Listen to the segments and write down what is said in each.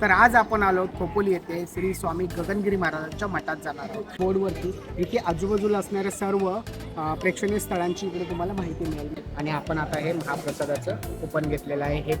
तर आज आपण आलो खोपोली येथे श्री स्वामी गगनगिरी महाराजांच्या मठात जाणार आहोत. बोर्डवरती इथे आजूबाजूला असणाऱ्या सर्व प्रेक्षणीय स्थळांची इकडे तुम्हाला माहिती मिळेल. आणि आपण आता हे महाप्रसादाचं कुपन घेतलेलं आहे. हे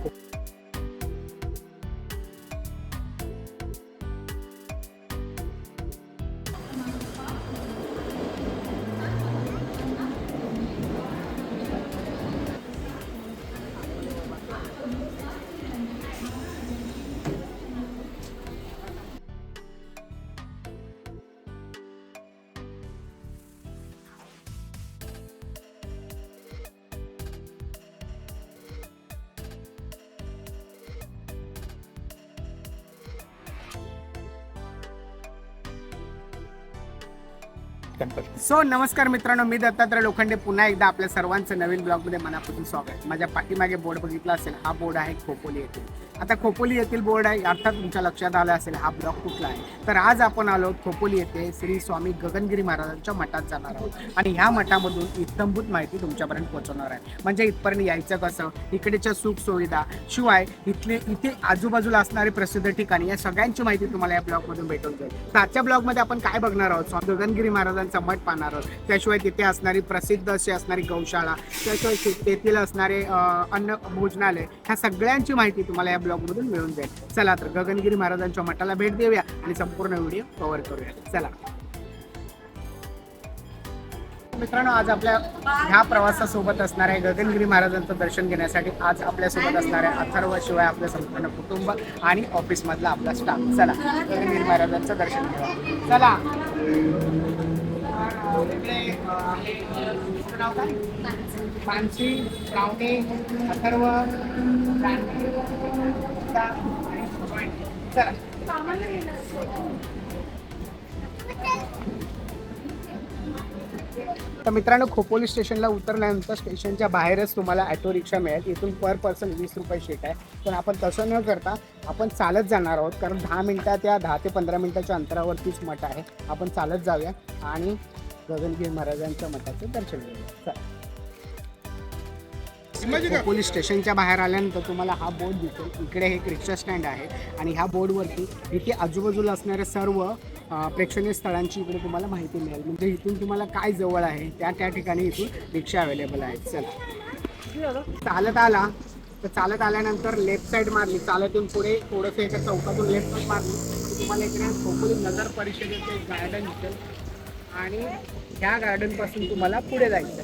सो नमस्कार मित्रांनो मी दत्तात्रय लोखंडे. पुन्हा एकदा आपल्या सर्वांचं नवीन ब्लॉगमध्ये मनापासून स्वागत. माझ्या पाठीमागे बोर्ड बघितला असेल हा बोर्ड आहे खोपोली येथील आता खोपोली येथील बोर्ड आहे अर्थात तुमच्या लक्षात आलं असेल हा ब्लॉक कुठला आहे? तर आज आपण आलो खोपोली येथे श्री स्वामी गगनगिरी महाराजांच्या मठात जाणार आहोत. आणि ह्या मठामधून इत्थंभूत माहिती तुमच्यापर्यंत पोहोचवणार आहे. म्हणजे इथपर्यंत यायचं कसं? इकडेच्या सुख सुविधा शिवाय इथले इथे आजूबाजूला असणारे प्रसिद्ध ठिकाणी या सगळ्यांची माहिती तुम्हाला या ब्लॉगमधून भेटून जाईल. तर आजच्या ब्लॉगमध्ये आपण काय बघणार आहोत? स्वामी गगनगिरी महाराजांचा मठ पाहणार आहोत. त्याशिवाय तिथे असणारी प्रसिद्ध अशी असणारी गौशाळा त्याशिवाय तेथील असणारे अन्न भोजनालय ह्या सगळ्यांची माहिती तुम्हाला या ब्लॉगमधून मिळून जाईल. चला तर गगनगिरी महाराजांच्या मठाला भेट देऊया आणि संपूर्ण व्हिडिओ कव्हर करूया. चला. मित्रांनो आज आपल्या ह्या प्रवासासोबत असणाऱ्या गगनगिरी महाराजांचं दर्शन घेण्यासाठी आज आपल्यासोबत असणाऱ्या अथर्व शिवाय आपलं संपूर्ण कुटुंब आणि ऑफिसमधला आपला स्टाफ चला गगनगिरी महाराजांचं दर्शन घ्या चला. तुमचं नाव काय? मानसी श्रावणी अथर्व चला. तर मित्रांनो खोपोली स्टेशनला उतरल्यानंतर स्टेशनच्या बाहेरच तुम्हाला ॲटो रिक्षा मिळेल. इथून पर पर्सन वीस रुपये शीट आहे. पण आपण तसं न करता आपण चालत जाणार आहोत. कारण दहा मिनटात या दहा ते पंधरा मिनटाच्या अंतरावरतीच मठ आहे. आपण चालत जाऊया. आणि गगनगिरी महाराजांच्या मठाचं दर्शन घेऊया चला. खोपोली स्टेशनच्या बाहेर आल्यानंतर तुम्हाला हा बोर्ड दिसेल. इकडे एक रिक्षा स्टँड आहे आणि ह्या बोर्डवरती इथे आजूबाजूला असणाऱ्या सर्व प्रेक्षणीय स्थळांची इकडे तुम्हाला माहिती मिळेल. म्हणजे इथून तुम्हाला काय जवळ आहे त्या त्या ठिकाणी इथून रिक्षा अवेलेबल आहेत. चला. चालत आला. तर चालत आल्यानंतर लेफ्ट साईड मारली. चालत येऊन पुढे थोडंसं एका चौकातून लेफ्ट साईड मारली. तुम्हाला इकडे खोपोली नगर परिषदेचं एक गार्डन दिसेल. आणि ह्या गार्डनपासून तुम्हाला पुढे जायचं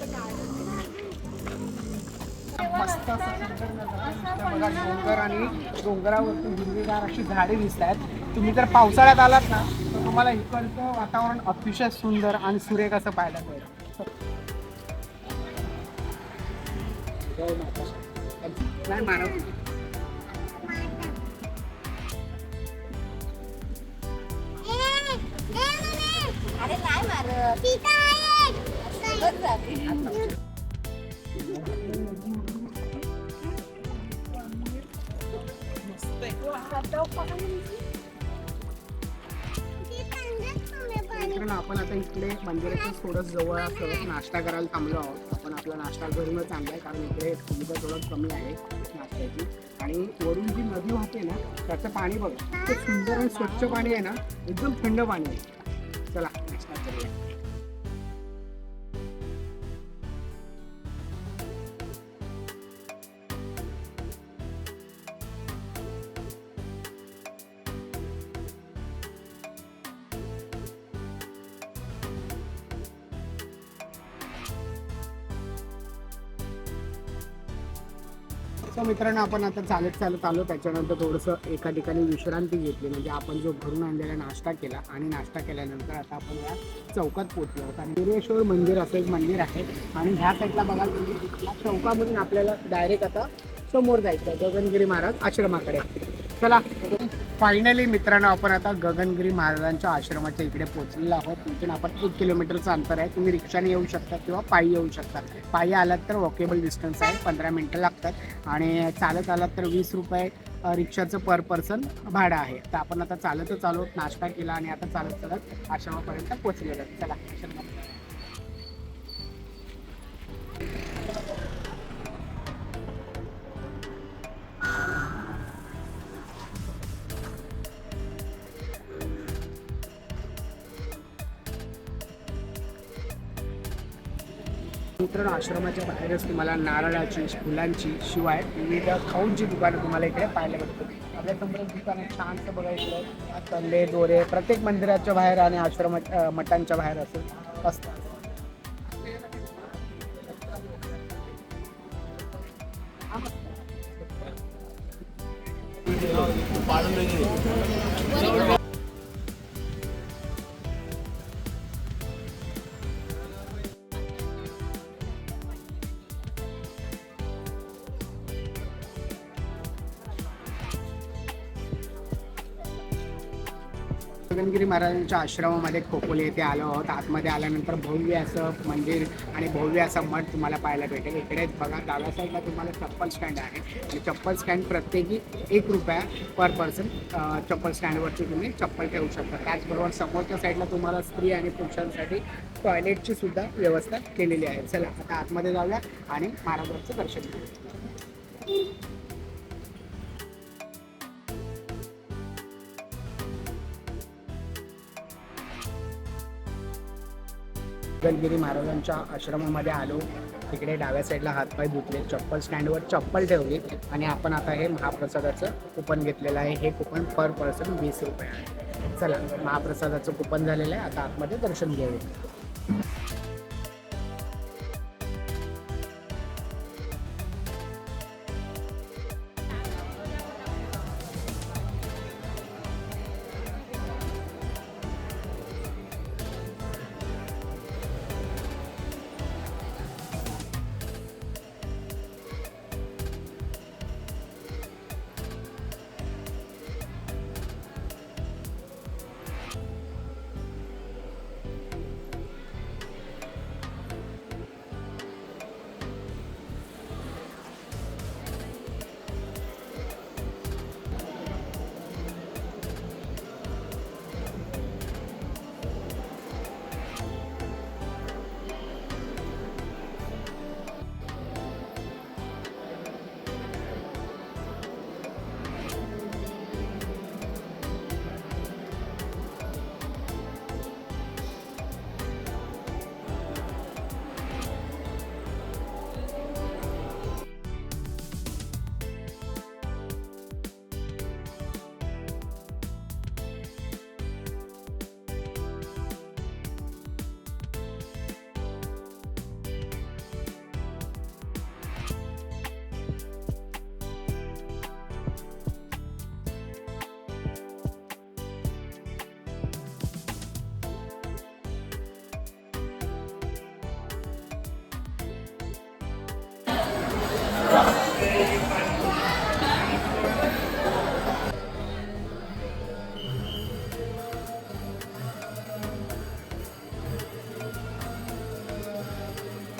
मस्त असं बघा डोंगर आणि डोंगरावरती हिरवीगार अशी झाडे दिसत आहेत. तुम्ही जर पावसाळ्यात आलात ना तर तुम्हाला इकडचं वातावरण अतिशय सुंदर आणि सुरेख असं पाहायला मिळेल. नाही मानव आपण आता इकडे मंदिराच्या थोडं जवळ असं नाश्ता करायला थांबलो आहोत. आपण आपला नाश्ता घरूनच आहे कारण इकडे सुविधा थोडं कमी आहे नाश्त्याची. आणि वरून जी नदी वाहते ना त्याचं पाणी बघा ते सुंदर आणि स्वच्छ पाणी आहे ना एकदम थंड पाणी आहे. सो मित्रांनो आपण आता चालत चालत आलो. त्याच्यानंतर थोडंसं एका ठिकाणी विश्रांती घेतली. म्हणजे आपण जो घरून आणलेला नाश्ता केला आणि नाश्ता केल्यानंतर आता आपण या चौकात पोहोचलो आहोत. आणि हिरेश्वर मंदिर असं एक मंदिर आहे. आणि ह्या साईडला बघा तुम्ही चौकामधून आपल्याला डायरेक्ट आता समोर जायचं आहे. गगनगिरी महाराज आश्रमाकडे. चला. फायनली मित्रांनो आपण आता गगनगिरी महाराजांच्या आश्रमाच्या इकडे पोहोचलेलो आहोत. तिथून आपण एक किलोमीटरचं अंतर आहे. तुम्ही रिक्षाने येऊ शकता किंवा पायी येऊ शकता. पायी आलात तर वॉकेबल डिस्टन्स आहे. पंधरा मिनटं लागतात. आणि चालत आलात तर वीस रुपये रिक्षाचं पर पर्सन भाडं आहे. तर आपण आता चालतच आलो. नाश्ता केला आणि आता चालत चालत आश्रमापर्यंत पोहोचलेलो चला. मित्रांनो आश्रमाच्या बाहेरच तुम्हाला नारळाची फुलांची शिवाय विविध खाऊनची दुकानं तुम्हाला इकडे पाहायला भेटतात आपल्यासमोर दुकानं छानसं बघा इकडे तल्ले दोरे प्रत्येक मंदिराच्या बाहेर आणि आश्रमा मठांच्या बाहेर असं असतात गगनगिरी महाराजांच्या आश्रमामध्ये खोपोली येथे आलो आहोत. आतमध्ये आल्यानंतर भव्य असं मंदिर आणि भव्य असं मठ तुम्हाला पाहायला भेटेल. इकडे बघा डाव्या साईडला तुम्हाला चप्पल स्टँड आहे. आणि चप्पल स्टँड प्रत्येकी एक रुपया पर पर्सन चप्पल स्टँडवरती तुम्ही चप्पल ठेवू शकता. त्याचबरोबर समोरच्या साईडला तुम्हाला स्त्री आणि पुरुषांसाठी टॉयलेटची सुद्धा व्यवस्था केलेली आहे. चला आता आतमध्ये जाऊया आणि महाराजांचं दर्शन घेऊया. गलगिरी महाराजांच्या आश्रमामध्ये आलो. तिकडे डाव्या साईडला हातपाय धुतले चप्पल स्टँडवर चप्पल ठेवली आणि आपण आता हे महाप्रसादाचं कुपन घेतलेलं आहे. हे कुपन पर पर्सन वीस रुपये आहे. चला महाप्रसादाचं कुपन झालेलं आहे. आता आतमध्ये दर्शन घेऊया.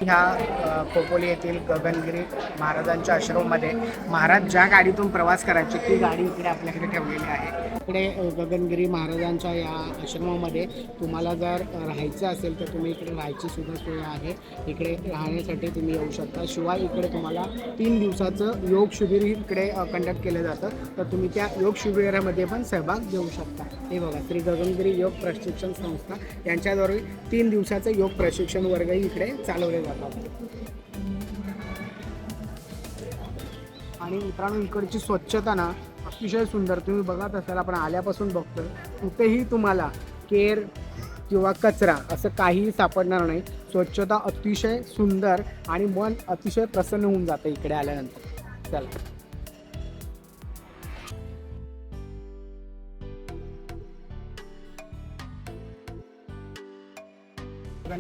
ह्या अ, खोपोली येथील गगनगिरी महाराजांच्या आश्रममध्ये महाराज ज्या गाडीतून प्रवास करायचे ती गाडी इकडे आपल्याकडे ठेवलेली आहे. इकडे गगनगिरी महाराजांच्या या आश्रमामध्ये तुम्हाला जर राहायचं असेल तर तुम्ही इकडे राहायची सुद्धा सोय आहे. इकडे राहण्यासाठी तुम्ही येऊ शकता. शिवाय इकडे तुम्हाला तीन दिवसाचं योग शिबिर इकडे कंडक्ट केलं जातं. तर तुम्ही त्या योग शिबिरामध्ये पण सहभाग घेऊ शकता. हे बघा श्री गगनगिरी योग प्रशिक्षण संस्था यांच्याद्वारे तीन दिवसाचं योग प्रशिक्षण वर्गही इकडे चालवले जातात. आणि मित्रांनो इकडची स्वच्छता ना अतिशय सुंदर. तुम्ही बघत असाल आपण आल्यापासून बघतोय. कुठेही तुम्हाला केर किंवा कचरा असं काहीही सापडणार नाही. स्वच्छता अतिशय सुंदर आणि मन अतिशय प्रसन्न होऊन जातं इकडे आल्यानंतर. चला.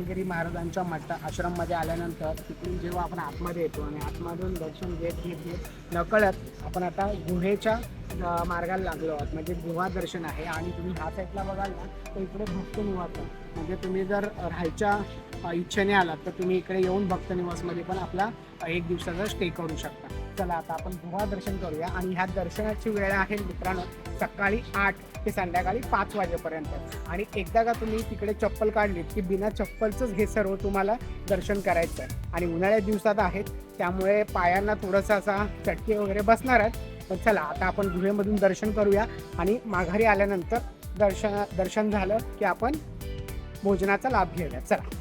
गणगिरी महाराजांच्या मठ आश्रममध्ये आल्यानंतर तिथून जेव्हा आपण आतमध्ये येतो आणि आतमधून दर्शन घेत घेत घेत नकळत आपण आता गुहेच्या मार्गाला लागलो आहोत. म्हणजे गुहा दर्शन आहे आणि तुम्ही ह्या साईडला बघाल ना तर इकडे भक्त निवास आहे. म्हणजे तुम्ही जर राहायच्या इच्छेने आलात तर तुम्ही इकडे येऊन भक्त निवासमध्ये पण आपला एक दिवसाचा स्टे करू शकता. चला आता आपण गुहा दर्शन करूया. आणि ह्या दर्शनाची वेळ आहे मित्रांनो सकाळी आठ ते संध्याकाळी पाच वाजेपर्यंत. आणि एकदा का तुम्ही तिकडे चप्पल काढली की बिना चप्पलचंच हे सर्व तुम्हाला दर्शन करायचं आहे आणि उन्हाळ्या दिवसात आहेत त्यामुळे पायांना थोडंसं असा चटके वगैरे बसणार आहेत. पण चला आता आपण गुहेमधून दर्शन करूया. आणि माघारी आल्यानंतर दर्शन दर्शन झालं की आपण भोजनाचा लाभ घेऊया. चला.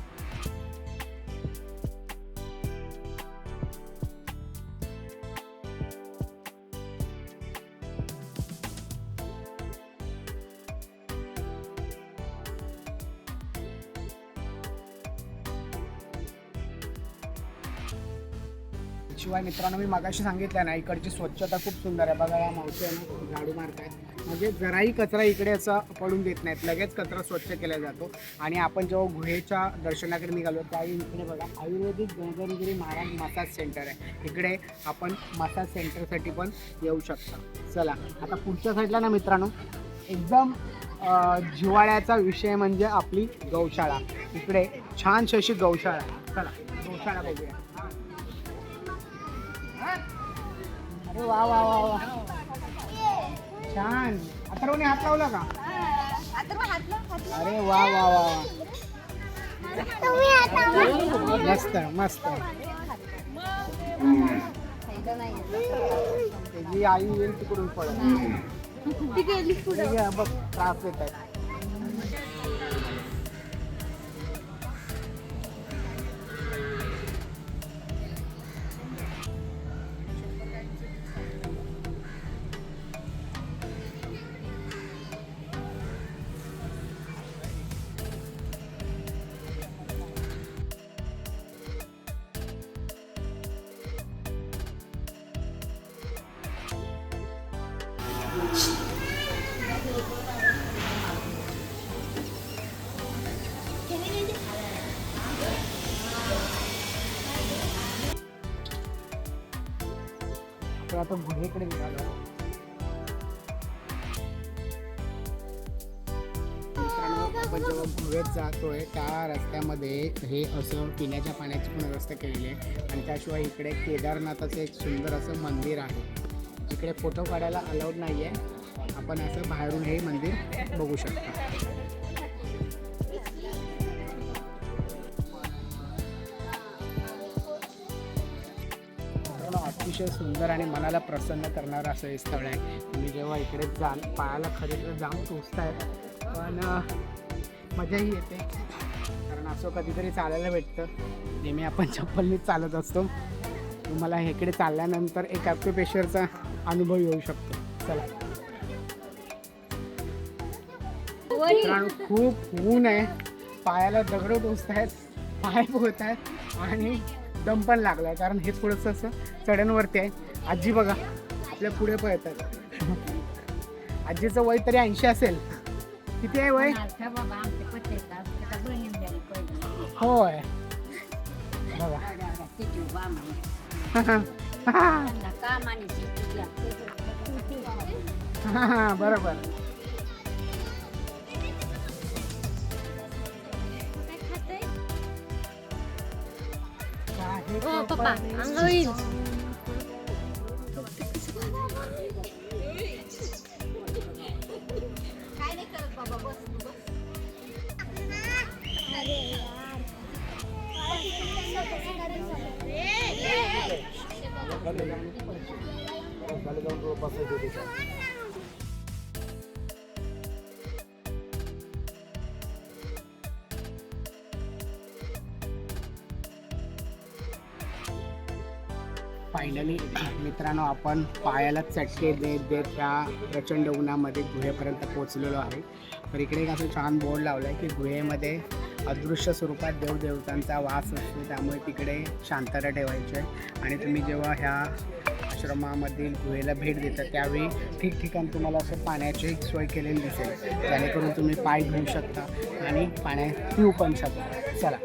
शिवाय मित्रांनो मी मागाशी सांगितलं ना इकडची स्वच्छता खूप सुंदर आहे. बघा या मावशी आहे ना झाडू मारतायत. म्हणजे जराही कचरा इकडे असं पडून देत नाहीत. लगेच कचरा स्वच्छ केला जातो. आणि आपण जेव्हा गुहेच्या दर्शनाकडे निघालो त्यावेळी इकडे बघा आयुर्वेदिक गंगरगिरी महाराज मसाज सेंटर आहे. इकडे आपण मसाज सेंटरसाठी पण येऊ शकता. चला आता पुढच्या साईडला ना मित्रांनो एकदम जिवाळ्याचा जिव्हाळ्याचा विषय म्हणजे आपली गौशाळा. इकडे छानशी अशी गौशाळा चला गौशाळा बघूया. अरे वा वा वा वा. छान. अथर्वने हात लावला का. अरे वा वा वा वा. मस्त मस्त. त्याची आई येईल तिकडून पडत बघ त्रास देत आहे आता गुहेकडे निघालो. मित्रांनो आपण जेव्हा गुहेत जातोय त्या रस्त्यामध्ये हे असं पिण्याच्या पाण्याची पण व्यवस्था केलेली आहे. आणि त्याशिवाय इकडे केदारनाथाचं एक सुंदर असं मंदिर आहे. इकडे फोटो काढायला अलाउड नाही आहे आपण असं बाहेरून हे मंदिर बघू शकता. अतिशय सुंदर आणि मनाला प्रसन्न करणारं असं हे स्थळ आहे. तुम्ही जेव्हा इकडे जाल पायाला खरे तर जाम आहेत पण मजाही येते. कारण असं कधीतरी चालायला भेटतं. नेहमी आपण चप्पलनीच चालत असतो. तुम्हाला इकडे चालल्यानंतर एक ॲक्युपेशरचा अनुभव येऊ शकतो. चला. मित्रांनो खूप ऊन आहे. पायाला दगड टोचत आहेत पाय पोहत आहेत आणि दम पण लागलाय कारण हे थोडंसं असं चढणवरती आहे. आजी बघा आपल्या पुढे पळतात. आजीचं वय तरी ऐंशी असेल. किती आहे वय? होय. बघा. बरोबर. ओ पप्पा अंग होईल काय नाही करत म्हणजे आणि मित्रांनो आपण पायाला चटके देत देत ह्या प्रचंड उन्हामध्ये गुहेपर्यंत पोचलेलो आहे. तर इकडे एक असं छान बोर्ड लावलं आहे की गुहेमध्ये अदृश्य स्वरूपात देवदेवतांचा वास असतो त्यामुळे तिकडे शांतता ठेवायची आहे. आणि तुम्ही जेव्हा ह्या आश्रमामधील गुहेला भेट देता त्यावेळी ठिकठिकाणी तुम्हाला असं पाण्याची सोय केलेली दिसेल. जेणेकरून तुम्ही पाय घेऊ शकता आणि पाण्यात पिऊ पण शकता. चला.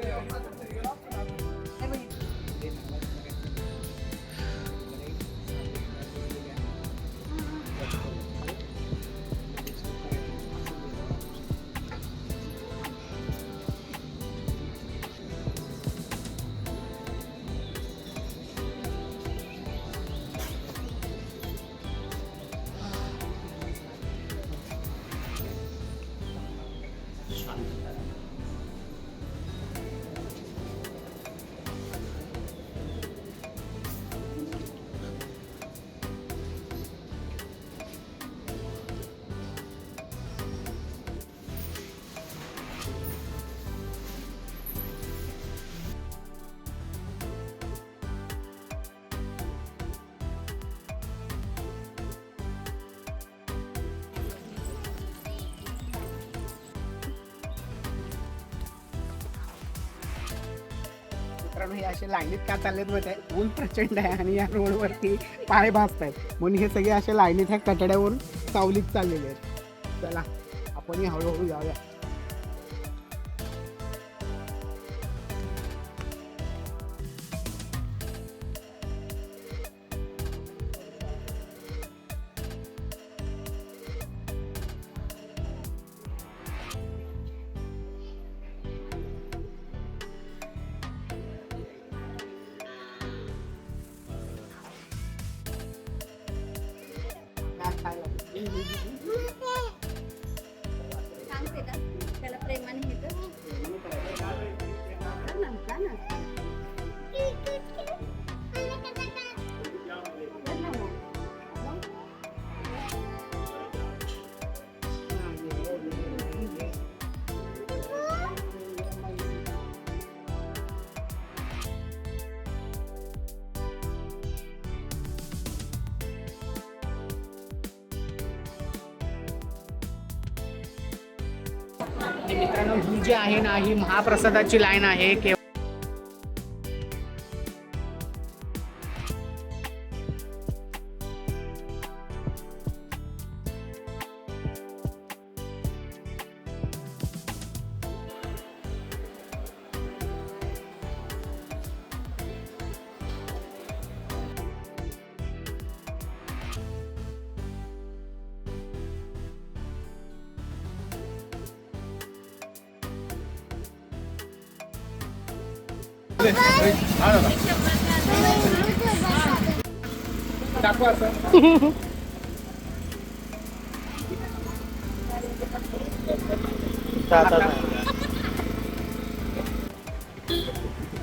हे असे लाईनीत का चाललेत होते आहे? ऊन प्रचंड आहे आणि या रोडवरती पाय भासत आहेत म्हणून हे सगळे असे लाईनीत ह्या कटड्यावरून सावलीत चाललेले आहेत. चला आपण हळूहळू जाऊया. सांगते का? त्याला प्रेमाने हे ना, मित्रांनो ही जी आहे ना ही महाप्रसादाची लाईन आहे केव्हा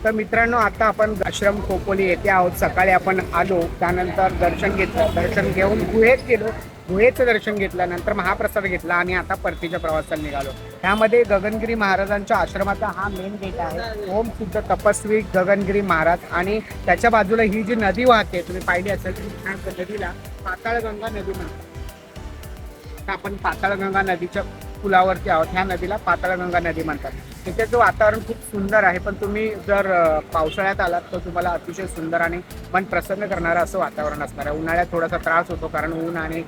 तर मित्रांनो आता आपण आश्रम खोपोली येथे आहोत. सकाळी आपण आलो त्यानंतर दर्शन घेतलं. दर्शन घेऊन गुहेत गेलो. गुहेचं दर्शन घेतलं नंतर महाप्रसाद घेतला आणि आता परतीच्या प्रवासाला निघालो. ह्यामध्ये गगनगिरी महाराजांच्या आश्रमाचा हा मेन गेट आहे. ओम सिद्ध तपस्वी गगनगिरी महाराज आणि त्याच्या बाजूला ही जी नदी वाहते तुम्ही पाहिली असेल की ह्या नदीला पाताळगंगा नदी म्हणतात. आपण पाताळगंगा नदीच्या पुलावरती आहोत. ह्या नदीला पाताळगंगा नदी म्हणतात. तिथेचं वातावरण खूप सुंदर आहे पण तुम्ही जर पावसाळ्यात आलात तर तुम्हाला अतिशय सुंदर आणि मन प्रसन्न करणारं असं वातावरण असणार आहे. उन्हाळ्यात थोडासा त्रास होतो कारण ऊन आणि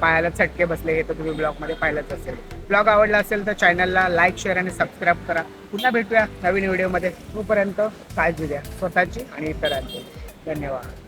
पायाला चटके बसले हे तर तुम्ही ब्लॉगमध्ये पाहिलंच असेल. ब्लॉग आवडला असेल तर चॅनलला लाईक शेअर आणि सबस्क्राईब करा. पुन्हा भेटूया नवीन व्हिडिओमध्ये. तोपर्यंत काळजी द्या स्वतःची आणि इतरांची. धन्यवाद.